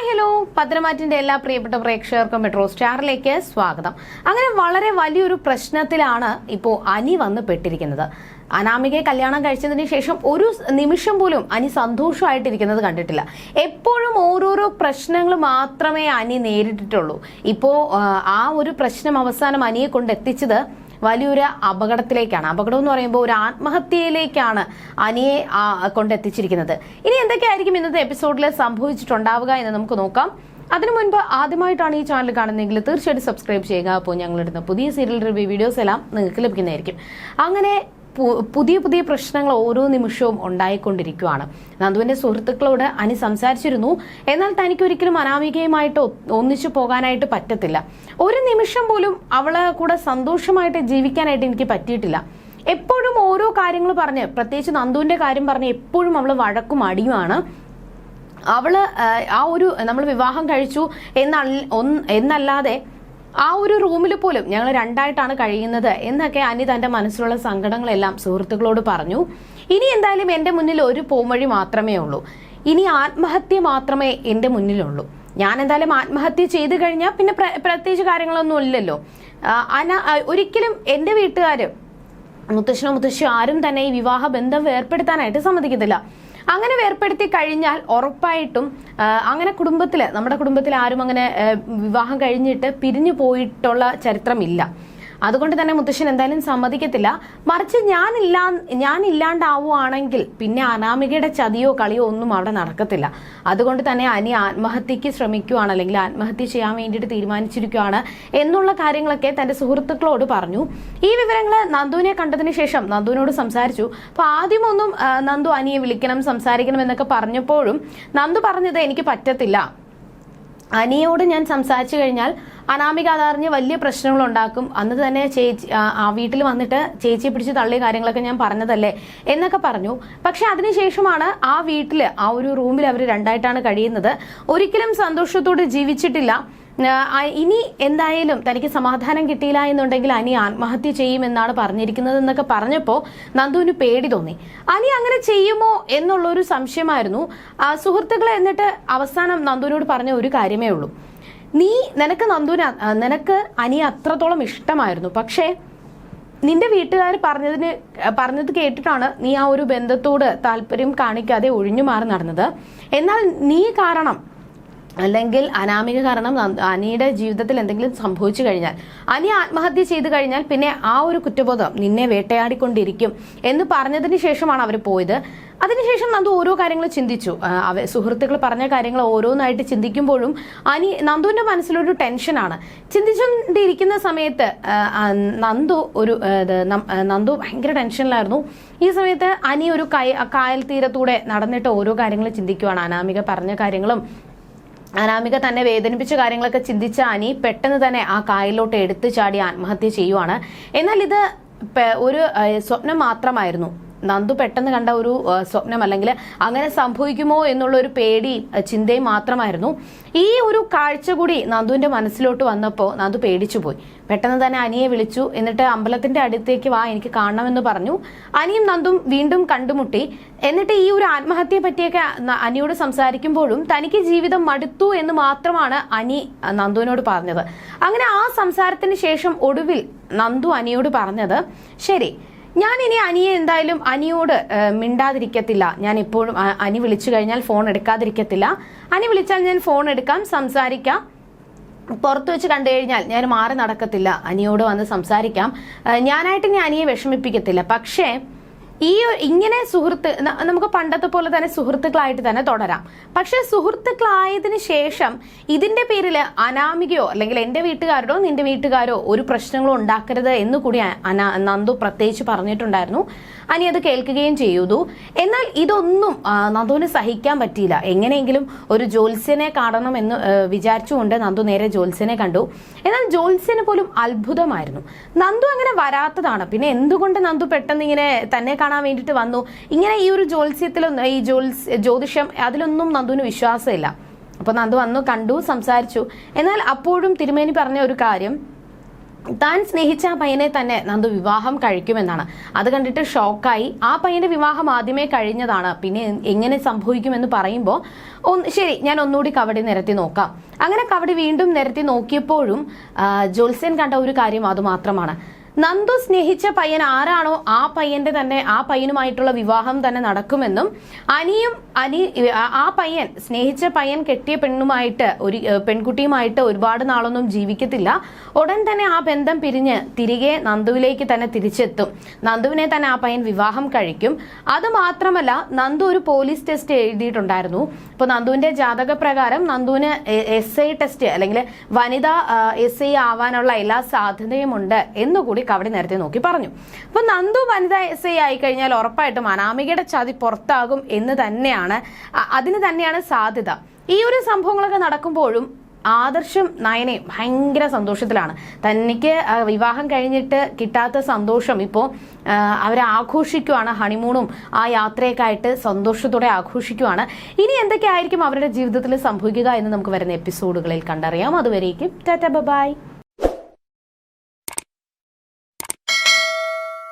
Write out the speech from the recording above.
Hi hello പത്രമാറ്റിന്റെ എല്ലാ പ്രിയപ്പെട്ട പ്രേക്ഷകർക്കും മെട്രോ സ്റ്റാറിലേക്ക് സ്വാഗതം. അങ്ങനെ വളരെ വലിയൊരു പ്രശ്നത്തിലാണ് ഇപ്പോൾ അനി വന്ന് പെട്ടിരിക്കുന്നത്. അനാമികയെ കല്യാണം കഴിച്ചതിന് ശേഷം ഒരു നിമിഷം പോലും അനി സന്തോഷമായിട്ടിരിക്കുന്നത് കണ്ടിട്ടില്ല. എപ്പോഴും ഓരോരോ പ്രശ്നങ്ങൾ മാത്രമേ അനി നേരിട്ടിട്ടുള്ളൂ. ഇപ്പോൾ ആ ഒരു പ്രശ്നം അവസാനം അനിയെ കൊണ്ട് എത്തിച്ചത് വലിയൊരു അപകടത്തിലേക്കാണ്. അപകടം എന്ന് പറയുമ്പോൾ ഒരു ആത്മഹത്യയിലേക്കാണ് അനിയെ കൊണ്ടെത്തിച്ചിരിക്കുന്നത്. ഇനി എന്തൊക്കെയായിരിക്കും ഇന്നത്തെ എപ്പിസോഡിൽ സംഭവിച്ചിട്ടുണ്ടാവുക എന്ന് നമുക്ക് നോക്കാം. അതിനു മുൻപ് ആദ്യമായിട്ടാണ് ഈ ചാനൽ കാണുന്നതെങ്കിൽ തീർച്ചയായിട്ടും സബ്സ്ക്രൈബ് ചെയ്യുക. അപ്പോൾ ഞങ്ങളിടുന്ന പുതിയ സീരിയൽ റിവ്യൂ വീഡിയോസ് എല്ലാം നിങ്ങൾക്ക് ലഭിക്കുന്നതായിരിക്കും. അങ്ങനെ പുതിയ പുതിയ പ്രശ്നങ്ങൾ ഓരോ നിമിഷവും ഉണ്ടായിക്കൊണ്ടിരിക്കുകയാണ് നന്ദുവിന്റെ സുഹൃത്തുക്കളോട് അനി സംസാരിച്ചിരുന്നു. എന്നാൽ തനിക്ക് ഒരിക്കലും അനാമികയുമായിട്ട് ഒന്നിച്ചു പോകാനായിട്ട് പറ്റത്തില്ല. ഒരു നിമിഷം പോലും അവളെ കൂടെ സന്തോഷമായിട്ട് ജീവിക്കാനായിട്ട് എനിക്ക് പറ്റിയിട്ടില്ല. എപ്പോഴും ഓരോ കാര്യങ്ങൾ പറഞ്ഞ് പ്രത്യേകിച്ച് നന്ദുവിന്റെ കാര്യം പറഞ്ഞ് എപ്പോഴും അവൾ വഴക്കും അടിയുമാണ് അവൾ ആ, ഒരു നമ്മൾ വിവാഹം കഴിച്ചു എന്നല്ല എന്നല്ലാതെ ആ ഒരു റൂമിൽ പോലും ഞങ്ങൾ രണ്ടായിട്ടാണ് കഴിയുന്നത് എന്നൊക്കെ അനി തന്റെ മനസ്സിലുള്ള സങ്കടങ്ങളെല്ലാം സുഹൃത്തുക്കളോട് പറഞ്ഞു. ഇനി എന്തായാലും എന്റെ മുന്നിൽ ഒരു പോംവഴി മാത്രമേ ഉള്ളൂ. ഇനി ആത്മഹത്യ മാത്രമേ എന്റെ മുന്നിലുള്ളൂ. ഞാൻ എന്തായാലും ആത്മഹത്യ ചെയ്തു കഴിഞ്ഞാൽ പിന്നെ പ്ര- പ്രത്യേകിച്ച് കാര്യങ്ങളൊന്നും ഇല്ലല്ലോ. അന ഒരിക്കലും എന്റെ വീട്ടുകാർ മുത്തശ്ശനോ മുത്തശ്ശിയോ ആരും തന്നെ ഈ വിവാഹ ബന്ധം വേർപ്പെടുത്താനായിട്ട് സമ്മതിക്കത്തില്ല. അങ്ങനെ വേർപ്പെടുത്തി കഴിഞ്ഞാൽ ഉറപ്പായിട്ടും അങ്ങനെ കുടുംബത്തിൽ നമ്മുടെ കുടുംബത്തിൽ ആരും അങ്ങനെ വിവാഹം കഴിഞ്ഞിട്ട് പിരിഞ്ഞു പോയിട്ടുള്ള ചരിത്രമില്ല. അതുകൊണ്ട് തന്നെ മുത്തശ്ശൻ എന്തായാലും സമ്മതിക്കത്തില്ല. മറിച്ച് ഞാനില്ലാ ഞാൻ ഇല്ലാണ്ടാവുകയാണെങ്കിൽ പിന്നെ അനാമികയുടെ ചതിയോ കളിയോ ഒന്നും അവിടെ നടക്കത്തില്ല. അതുകൊണ്ട് തന്നെ അനി ആത്മഹത്യക്ക് ശ്രമിക്കുകയാണ് അല്ലെങ്കിൽ ആത്മഹത്യ ചെയ്യാൻ വേണ്ടിയിട്ട് തീരുമാനിച്ചിരിക്കുകയാണ് എന്നുള്ള കാര്യങ്ങളൊക്കെ തന്റെ സുഹൃത്തുക്കളോട് പറഞ്ഞു. ഈ വിവരങ്ങൾ നന്ദുവിനെ കണ്ടതിന് ശേഷം നന്ദുവിനോട് സംസാരിച്ചു. അപ്പൊ ആദ്യമൊന്നും നന്ദു അനിയെ വിളിക്കണം സംസാരിക്കണം എന്നൊക്കെ പറഞ്ഞപ്പോഴും നന്ദു പറഞ്ഞത് എനിക്ക് പറ്റത്തില്ല. അനിയോട് ഞാൻ സംസാരിച്ചു കഴിഞ്ഞാൽ അനാമിക അതറിഞ്ഞ് വലിയ പ്രശ്നങ്ങൾ ഉണ്ടാക്കും അന്ന് തന്നെ ചേച്ചി ആ- വീട്ടിൽ വന്നിട്ട് ചേച്ചിയെ പിടിച്ച് തള്ളിയ കാര്യങ്ങളൊക്കെ ഞാൻ പറഞ്ഞതല്ലേ എന്നൊക്കെ പറഞ്ഞു. പക്ഷെ അതിനുശേഷമാണ് ആ വീട്ടിൽ ആ ഒരു റൂമിൽ അവർ രണ്ടായിട്ടാണ് കഴിയുന്നത്. ഒരിക്കലും സന്തോഷത്തോടെ ജീവിച്ചിട്ടില്ല. ഇനി എന്തായാലും തനിക്ക് സമാധാനം കിട്ടിയില്ല എന്നുണ്ടെങ്കിൽ അനി ആത്മഹത്യ ചെയ്യുമെന്നാണ് പറഞ്ഞിരിക്കുന്നത് എന്നൊക്കെ പറഞ്ഞപ്പോൾ നന്ദുവിന് പേടി തോന്നി. അനി അങ്ങനെ ചെയ്യുമോ എന്നുള്ളൊരു സംശയമായിരുന്നു. സുഹൃത്തുക്കളെ എന്നിട്ട് അവസാനം നന്ദുവിനോട് പറഞ്ഞ ഒരു കാര്യമേ ഉള്ളൂ. നീ നിനക്ക് നന്ദുവിന് നിനക്ക് അനി അത്രത്തോളം ഇഷ്ടമായിരുന്നു. പക്ഷേ നിന്റെ വീട്ടുകാർ പറഞ്ഞതിന് പറഞ്ഞത് കേട്ടിട്ടാണ് നീ ആ ഒരു ബന്ധത്തോട് താല്പര്യം കാണിക്കാതെ ഒഴിഞ്ഞു മാറി നടന്നത്. എന്നാൽ നീ കാരണം അല്ലെങ്കിൽ അനാമിക കാരണം അനിയുടെ ജീവിതത്തിൽ എന്തെങ്കിലും സംഭവിച്ചു കഴിഞ്ഞാൽ അനി ആത്മഹത്യ ചെയ്തു കഴിഞ്ഞാൽ പിന്നെ ആ ഒരു കുറ്റബോധം നിന്നെ വേട്ടയാടിക്കൊണ്ടിരിക്കും എന്ന് പറഞ്ഞതിന് ശേഷമാണ് അവർ പോയത്. അതിനുശേഷം നന്ദു ഓരോ കാര്യങ്ങൾ ചിന്തിച്ചു. അവ സുഹൃത്തുക്കൾ പറഞ്ഞ കാര്യങ്ങൾ ഓരോന്നായിട്ട് ചിന്തിക്കുമ്പോഴും അനി നന്ദുവിന്റെ മനസ്സിലൊരു ടെൻഷനാണ് ചിന്തിച്ചുകൊണ്ടിരിക്കുന്ന സമയത്ത് നന്ദു ഒരു നന്ദു ഭയങ്കര ടെൻഷനിലായിരുന്നു ഈ സമയത്ത് അനി ഒരു കയ കായൽ തീരത്തൂടെ നടന്നിട്ട് ഓരോ കാര്യങ്ങൾ ചിന്തിക്കുവാണ്. അനാമിക പറഞ്ഞ കാര്യങ്ങളും അനാമിക തന്നെ വേദനിപ്പിച്ച കാര്യങ്ങളൊക്കെ ചിന്തിച്ച അനി പെട്ടെന്ന് തന്നെ ആ കായലിലോട്ട് എടുത്തു ചാടി ആത്മഹത്യ ചെയ്യുവാണ്. എന്നാൽ ഇത് ഒരു സ്വപ്നം മാത്രമായിരുന്നു. നന്ദു പെട്ടെന്ന് കണ്ട ഒരു സ്വപ്നം അല്ലെങ്കിൽ അങ്ങനെ സംഭവിക്കുമോ എന്നുള്ള ഒരു പേടി ചിന്തയും മാത്രമായിരുന്നു. ഈ ഒരു കാഴ്ച കൂടി നന്ദുവിന്റെ മനസ്സിലോട്ട് വന്നപ്പോൾ നന്ദു പേടിച്ചു പോയി. പെട്ടെന്ന് തന്നെ അനിയെ വിളിച്ചു. എന്നിട്ട് അമ്പലത്തിന്റെ അടുത്തേക്ക് വാ എനിക്ക് കാണണമെന്ന് പറഞ്ഞു. അനിയും നന്ദും വീണ്ടും കണ്ടുമുട്ടി. എന്നിട്ട് ഈ ഒരു ആത്മഹത്യയെ പറ്റിയൊക്കെ അനിയോട് സംസാരിക്കുമ്പോഴും തനിക്ക് ജീവിതം മടുത്തു എന്ന് മാത്രമാണ് അനി നന്ദുവിനോട് പറഞ്ഞത്. അങ്ങനെ ആ സംസാരത്തിന് ശേഷം ഒടുവിൽ നന്ദു അനിയോട് പറഞ്ഞത് ശരി ഞാൻ ഇനി അനിയെ എന്തായാലും അനിയോട് മിണ്ടാതിരിക്കത്തില്ല. ഞാൻ ഇപ്പോഴും അനി വിളിച്ചു കഴിഞ്ഞാൽ ഫോൺ എടുക്കാതിരിക്കത്തില്ല. അനി വിളിച്ചാൽ ഞാൻ ഫോൺ എടുക്കാം സംസാരിക്കാം. പുറത്ത് വെച്ച് കണ്ടു കഴിഞ്ഞാൽ ഞാൻ മാറി നടക്കത്തില്ല. അനിയോട് വന്ന് സംസാരിക്കാം. ഞാനായിട്ട് ഞാൻ അനിയെ വിഷമിപ്പിക്കത്തില്ല. പക്ഷേ ഈ ഇങ്ങനെ സുഹൃത്ത് നമുക്ക് പണ്ടത്തെ പോലെ തന്നെ സുഹൃത്തുക്കളായിട്ട് തന്നെ തുടരാം. പക്ഷെ സുഹൃത്തുക്കളായതിനു ശേഷം ഇതിന്റെ പേരിൽ അനാമികയോ അല്ലെങ്കിൽ എന്റെ വീട്ടുകാരോ നിന്റെ വീട്ടുകാരോ ഒരു പ്രശ്നങ്ങളോ ഉണ്ടാക്കരുത് എന്ന് കൂടി അനാ നന്ദു പ്രത്യേകിച്ച് പറഞ്ഞിട്ടുണ്ടായിരുന്നു. അനി അത് കേൾക്കുകയും ചെയ്തു. എന്നാൽ ഇതൊന്നും നന്ദുവിന് സഹിക്കാൻ പറ്റിയില്ല. എങ്ങനെയെങ്കിലും ഒരു ജോത്സ്യനെ കാണണം എന്ന് വിചാരിച്ചുകൊണ്ട് നന്ദു നേരെ ജോത്സ്യനെ കണ്ടു. എന്നാൽ ജോത്സ്യന് പോലും അത്ഭുതമായിരുന്നു. നന്ദു അങ്ങനെ വരാത്തതാണ്. പിന്നെ എന്തുകൊണ്ട് നന്ദു പെട്ടെന്ന് ഇങ്ങനെ തന്നെ കാണാൻ വേണ്ടിയിട്ട് വന്നു. ഇങ്ങനെ ഈ ഒരു ജ്യോത്സ്യത്തിലൊന്നും ഈ ജ്യോത്സ് ജ്യോതിഷം അതിലൊന്നും നന്ദുവിന് വിശ്വാസമില്ല. അപ്പൊ നന്ദു വന്നു കണ്ടു സംസാരിച്ചു. എന്നാൽ അപ്പോഴും തിരുമേനി പറഞ്ഞ ഒരു കാര്യം താൻ സ്നേഹിച്ച ആ പയ്യനെ തന്നെ നന്ദു വിവാഹം കഴിക്കുമെന്നാണ്. അത് കണ്ടിട്ട് ഷോക്കായി. ആ പയ്യന്റെ വിവാഹം ആദ്യമേ കഴിഞ്ഞതാണ്. പിന്നെ എങ്ങനെ സംഭവിക്കുമെന്ന് പറയുമ്പോൾ ശരി ഞാൻ ഒന്നുകൂടി കവടി നിരത്തി നോക്കാം. അങ്ങനെ കവടി വീണ്ടും നിരത്തി നോക്കിയപ്പോഴും ജോൽസ്യൻ കണ്ട ഒരു കാര്യം അതുമാത്രമാണ് നന്ദു സ്നേഹിച്ച പയ്യൻ ആരാണോ ആ പയ്യന്റെ തന്നെ ആ പയ്യനുമായിട്ടുള്ള വിവാഹം തന്നെ നടക്കുമെന്നും അനിയും അനി ആ- പയ്യൻ സ്നേഹിച്ച പയ്യൻ കെട്ടിയ പെണ്ണുമായിട്ട് ഒരു പെൺകുട്ടിയുമായിട്ട് ഒരുപാട് നാളൊന്നും ജീവിക്കത്തില്ല. ഉടൻ തന്നെ ആ ബന്ധം പിരിഞ്ഞ് തിരികെ നന്ദുവിലേക്ക് തന്നെ തിരിച്ചെത്തും. നന്ദുവിനെ തന്നെ ആ പയ്യൻ വിവാഹം കഴിക്കും. അത് മാത്രമല്ല നന്ദു ഒരു പോലീസ് ടെസ്റ്റ് എഴുതിയിട്ടുണ്ടായിരുന്നു. ഇപ്പൊ നന്ദുവിന്റെ ജാതക പ്രകാരം നന്ദുവിന് എസ് ഐ ടെസ്റ്റ് അല്ലെങ്കിൽ വനിതാ എസ് ഐ ആവാനുള്ള എല്ലാ സാധ്യതയുമുണ്ട് എന്നുകൂടി കവടി നേരത്തെ നോക്കി പറഞ്ഞു. അപ്പൊ നന്ദു വനിത എസ് ഐ ആയി കഴിഞ്ഞാൽ ഉറപ്പായിട്ടും അനാമികയുടെ ചതി പുറത്താകും എന്ന് തന്നെയാണ് അതിന് തന്നെയാണ് സാധ്യത. ഈ ഒരു സംഭവങ്ങളൊക്കെ നടക്കുമ്പോഴും ആദർശം നയനയും ഭയങ്കര സന്തോഷത്തിലാണ്. തനിക്ക് വിവാഹം കഴിഞ്ഞിട്ട് കിട്ടാത്ത സന്തോഷം ഇപ്പോൾ അവർ ആഘോഷിക്കുവാണ് ഹണിമൂണും ആ യാത്രയൊക്കെ ആയിട്ട് സന്തോഷത്തോടെ ആഘോഷിക്കുവാണ്. ഇനി എന്തൊക്കെയായിരിക്കും അവരുടെ ജീവിതത്തിൽ സംഭവിക്കുക എന്ന് നമുക്ക് വരുന്ന എപ്പിസോഡുകളിൽ കണ്ടറിയാം. അതുവരേക്കും ടാറ്റ ബൈ